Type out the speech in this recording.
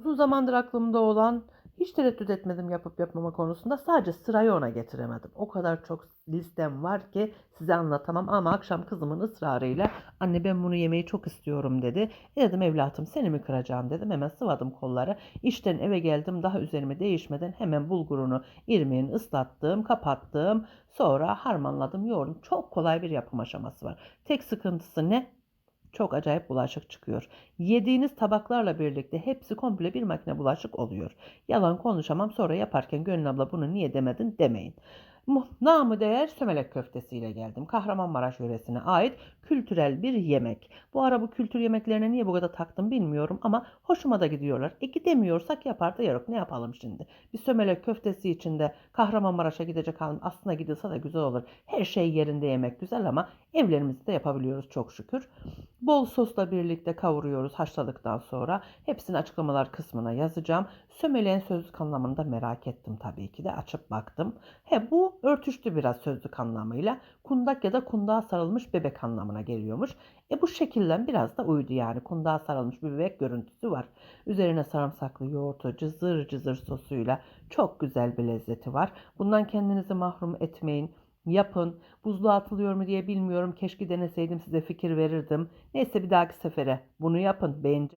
Uzun zamandır aklımda olan, hiç tereddüt etmedim yapıp yapmama konusunda. Sadece sırayı ona getiremedim. O kadar çok listem var ki size anlatamam ama akşam kızımın ısrarıyla anne ben bunu yemeyi çok istiyorum dedi. E dedim evlatım seni mi kıracağım dedim. Hemen sıvadım kolları. İşten eve geldim daha üzerime değişmeden hemen bulgurunu irmiğini ıslattım, kapattım. Sonra harmanladım, yoğurdum. Çok kolay bir yapım aşaması var. Tek sıkıntısı ne? Çok acayip bulaşık çıkıyor. Yediğiniz tabaklarla birlikte hepsi komple bir makine bulaşık oluyor. Yalan konuşamam sonra yaparken Gönül abla bunu niye demedin demeyin. Namı değer sömelek köftesiyle geldim. Kahramanmaraş yöresine ait kültürel bir yemek. Bu ara bu kültür yemeklerine niye bu kadar taktım bilmiyorum ama hoşuma da gidiyorlar. E gidemiyorsak yapar da yok. Ne yapalım şimdi? Bir sömelek köftesi içinde Kahramanmaraş'a gidecek halim aslında gidilse de güzel olur. Her şey yerinde yemek güzel ama evlerimizde de yapabiliyoruz çok şükür. Bol sosla birlikte kavuruyoruz haşladıktan sonra. Hepsini açıklamalar kısmına yazacağım. Sömeleğin sözlük anlamını da merak ettim tabii ki de açıp baktım. He bu örtüştü biraz sözlük anlamıyla. Kundak ya da kundağa sarılmış bebek anlamına geliyormuş. E bu şekillen biraz da uydu yani. Kundağa sarılmış bir bebek görüntüsü var. Üzerine sarımsaklı yoğurtu cızır cızır sosuyla çok güzel bir lezzeti var. Bundan kendinizi mahrum etmeyin. Yapın. Buzluğa atılıyor mu diye bilmiyorum. Keşke deneseydim size fikir verirdim. Neyse bir dahaki sefere bunu yapın. Beğeneceksiniz.